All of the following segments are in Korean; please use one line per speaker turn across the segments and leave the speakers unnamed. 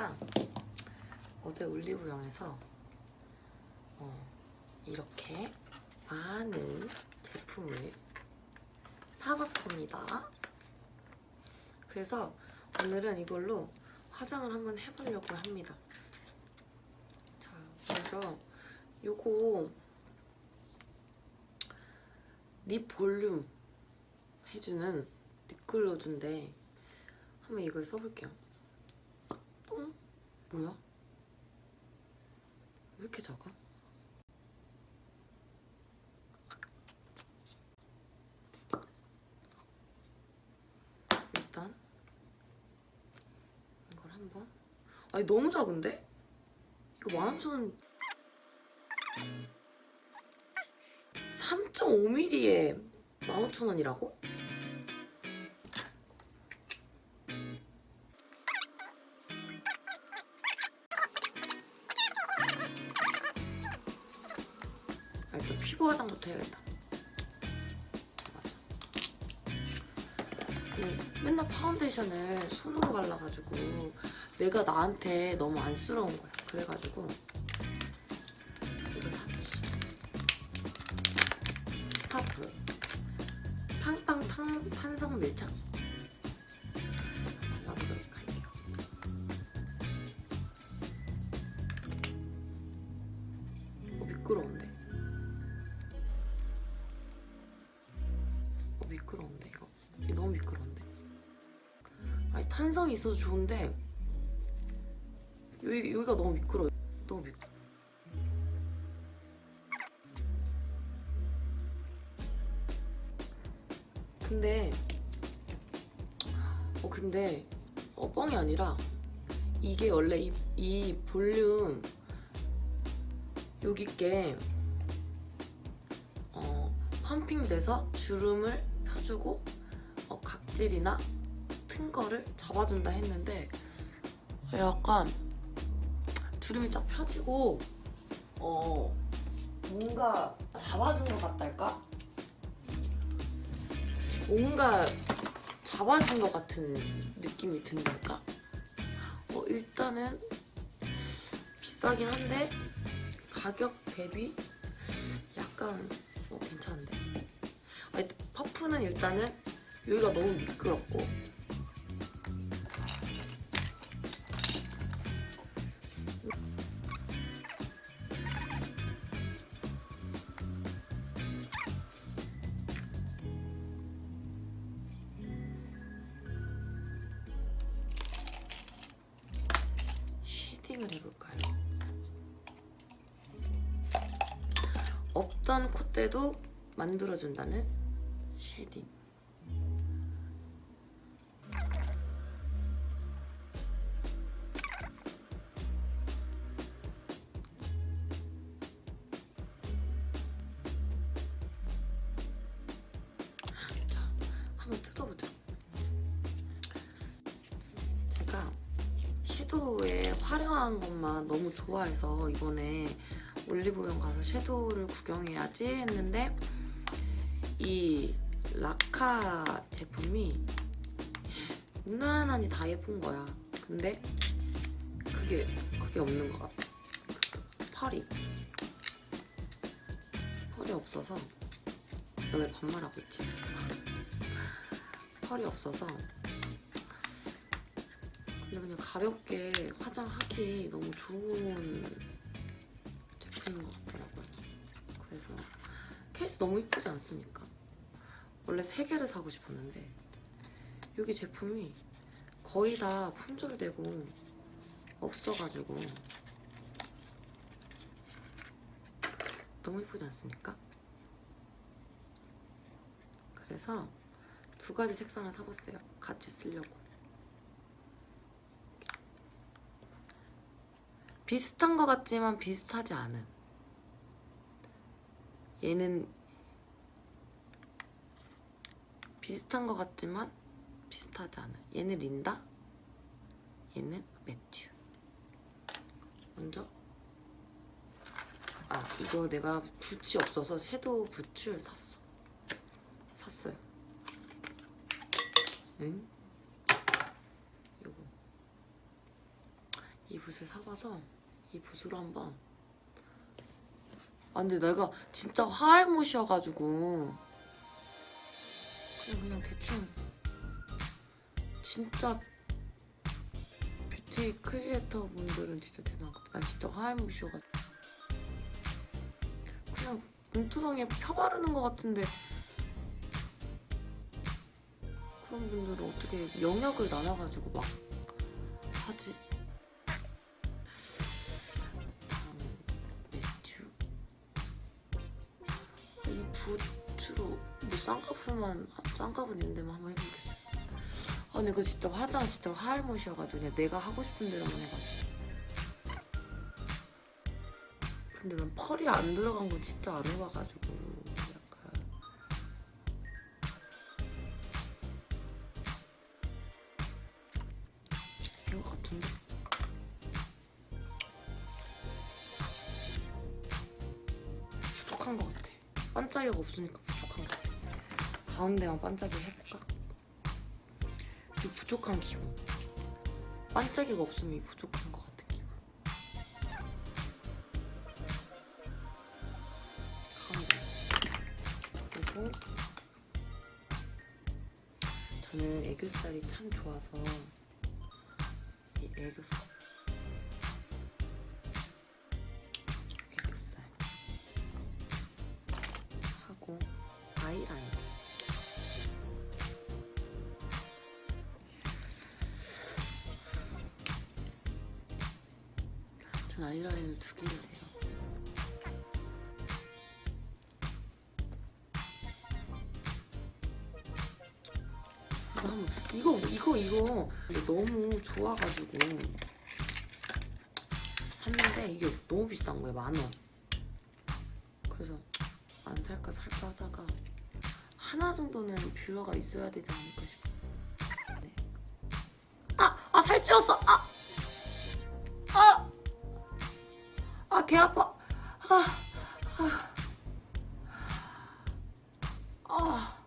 제가 어제 올리브영에서 어, 이렇게 많은 제품을 사봤습니다. 그래서 오늘은 이걸로 화장을 한번 해보려고 합니다. 자, 먼저 요거 립 볼륨 해주는 립글로즈인데 한번 이걸 써볼게요. 똥? 뭐야? 왜 이렇게 작아? 일단 이걸 한번 아니 너무 작은데? 이거 15,000원 3.5mm에 15,000원이라고? 아, 일단 피부 화장부터 해야겠다. 맞아. 근데 맨날 파운데이션을 손으로 발라가지고 내가 나한테 너무 안쓰러운 거야. 그래가지고 이걸 샀지. 스타프 팡팡 탄, 탄성 밀착 발라보도록 할게요. 어, 미끄러운데? 탄성이 있어도 좋은데 여기, 여기가 너무 미끄러워 너무 미끄러 근데 어 근데 어 뻥이 아니라 이게 원래 이, 이 볼륨 여기 게 어, 펌핑돼서 주름을 펴주고 어, 각질이나 튼 거를 잡아준다 했는데 약간 주름이 쫙 펴지고 어 뭔가 잡아준 것 같달까? 뭔가 잡아준 것 같은 느낌이 든달까? 어, 일단은 비싸긴 한데 가격 대비 약간 어, 괜찮은데 퍼프는 일단은 여기가 너무 미끄럽고 없던 콧대도 만들어준다는 쉐딩. 자, 한번 뜯어보자. 제가 섀도우의 화려한 것만 너무 좋아해서 이번에 올리브영 가서 섀도우를 구경해야지 했는데 이 라카 제품이 무난하니 다 예쁜 거야. 근데 그게 그게 없는 것 같아. 그 펄이 펄이 없어서 너 왜 반말하고 있지? 펄이 없어서 근데 그냥 가볍게 화장하기 너무 좋은 제품인 것 같더라고요. 그래서 케이스 너무 이쁘지 않습니까? 원래 세 개를 사고 싶었는데 여기 제품이 거의 다 품절되고 없어가지고 너무 이쁘지 않습니까? 그래서 두 가지 색상을 사봤어요. 같이 쓰려고. 비슷한 것 같지만 비슷하지 않은. 얘는 비슷한 것 같지만 비슷하지 않은. 얘는 린다. 얘는 매튜. 먼저 아 이거 내가 붓이 없어서 섀도우 붓을 샀어. 샀어요. 응? 요거 붓을 사봐서 이 붓으로 한번 아 근데 내가 진짜 화알못이어가지고. 그냥 그냥 대충 진짜 뷰티 크리에이터 분들은 진짜 대단하거든 난 진짜 화알못이어가지고. 그냥 눈두덩이에 펴바르는 것 같은데 그런 분들은 어떻게 영역을 나눠가지고 막 하지 쌍꺼풀만 쌍꺼풀 있는 데만 한번 해보겠어 아 근데 그 진짜 화장 진짜 화알못이어가지고 그냥 내가 하고 싶은 대로만 해가지고. 근데 난 펄이 안 들어간 건 진짜 안 해봐가지고 약간. 이거 같은데? 부족한 것 같아. 반짝이가 없으니까 가운데만 반짝이 해볼까? 이 부족한 기분. 반짝이가 없으면 이 부족한 것 같은 기분. 그리고 저는 애교살이 참 좋아서 이 애교살 애교살 하고 아이라 인전 아이라인을 두 개를 해요 이거 이거 이거 너무 좋아가지고 샀는데 이게 너무 비싼 거예요 만 원. 그래서 안 살까 살까 하다가 하나 정도는 뷰러가 있어야 되지 않을까 싶어. 네. 살찌웠어 아 아! 아, 개 아파. 아, 아, 아,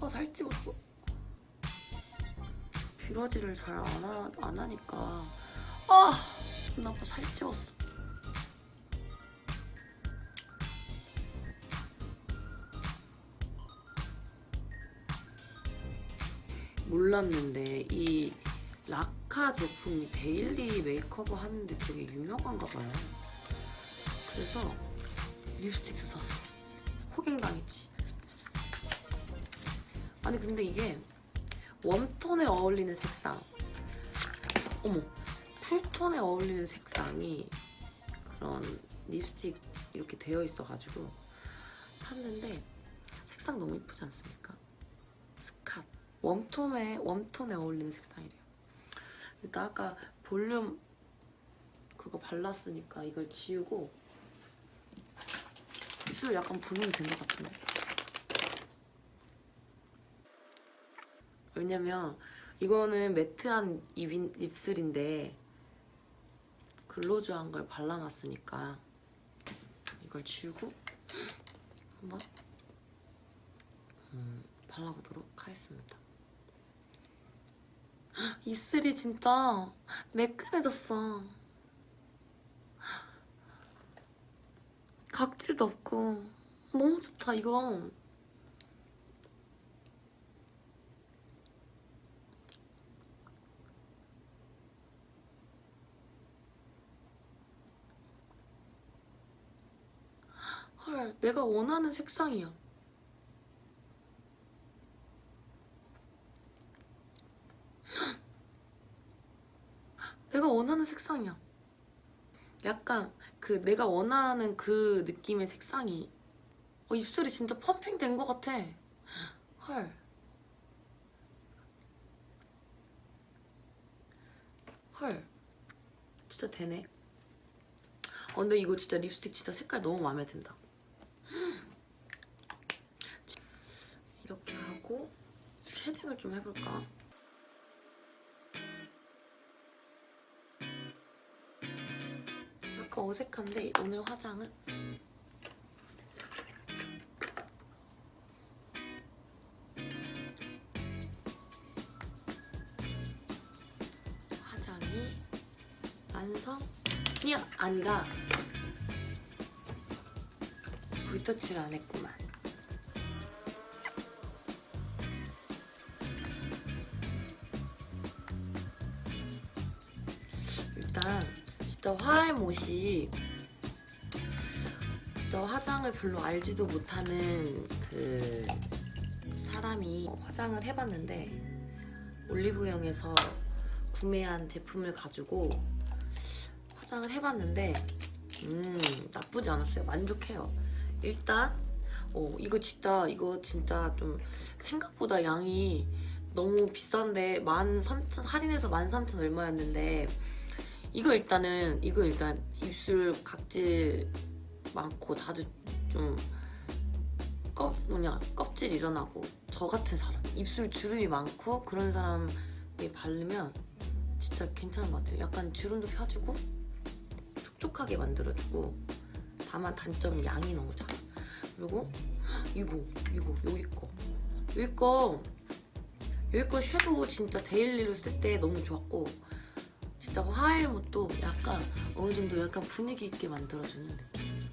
아, 살 찌웠어. 뷰러지를 잘안 하, 안 하니까. 아, 나 아파, 살 찌웠어. 몰랐는데 이 라카 제품이 데일리 메이크업 하는데 되게 유명한가 봐요. 그래서 립스틱도 샀어. 호갱당했지. 아니 근데 이게 웜톤에 어울리는 색상. 어머, 쿨톤에 어울리는 색상이 그런 립스틱 이렇게 되어 있어가지고 샀는데 색상 너무 이쁘지 않습니까? 스캇. 웜톤에 웜톤에 어울리는 색상이래요. 일단 아까 볼륨 그거 발랐으니까 이걸 지우고 입술 약간 볼륨이 된 것 같은데? 왜냐면 이거는 매트한 입인, 입술인데 글로즈한 걸 발라놨으니까 이걸 지우고 한번 음, 발라보도록 하겠습니다 이슬이 진짜 매끈해졌어. 각질도 없고 너무 좋다 이거. 헐, 내가 원하는 색상이야. 내가 원하는 색상이야. 약간 그 내가 원하는 그 느낌의 색상이 어, 입술이 진짜 펌핑 된 것 같아. 헐. 헐. 진짜 되네. 어, 근데 이거 진짜 립스틱 진짜 색깔 너무 마음에 든다. 이렇게 하고 쉐딩을 좀 해볼까? 더 어색한데 오늘 화장은? 화장이 완성이 아니라 볼터치를 안 했구만. 진짜 화알못이 진짜 화장을 별로 알지도 못하는 그 사람이 화장을 해봤는데 올리브영에서 구매한 제품을 가지고 화장을 해봤는데 음 나쁘지 않았어요. 만족해요. 일단 어 이거 진짜 이거 진짜 좀 생각보다 양이 너무 비싼데 13,000 할인해서 13,000 얼마였는데 이거 일단은 이거 일단 입술 각질 많고 자주 좀 껍, 뭐냐 껍질 일어나고 저 같은 사람. 입술 주름이 많고 그런 사람이 바르면 진짜 괜찮은 것 같아요. 약간 주름도 펴주고 촉촉하게 만들어주고 다만 단점이 양이 너무 작아. 그리고 이거 이거 여기 거. 여기 거 여기 거 섀도우 진짜 데일리로 쓸 때 너무 좋았고 진짜 화일못도 약간 어느 정도 약간 분위기 있게 만들어주는 느낌.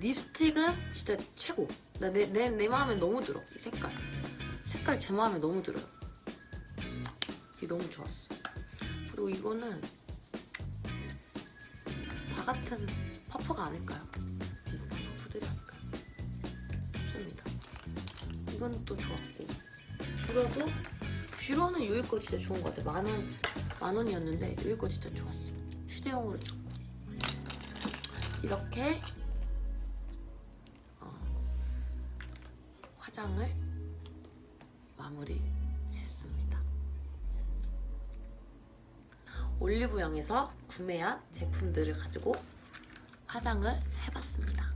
립스틱은 진짜 최고. 나내내 내 마음에 너무 들어 이 색깔. 색깔 제 마음에 너무 들어요. 이게 너무 좋았어. 그리고 이거는 다 같은 퍼프가 아닐까요? 비슷한 퍼프들이 아닐까요? 좋습니다. 이건 또 좋았고. 뷰러도 뷰러는 여기 거 진짜 좋은 것 같아 만 원 만 원이었는데 여기 거 진짜 좋았어 휴대용으로 좋고 이렇게 어, 화장을 마무리했습니다. 올리브영에서 구매한 제품들을 가지고 화장을 해봤습니다. 끝!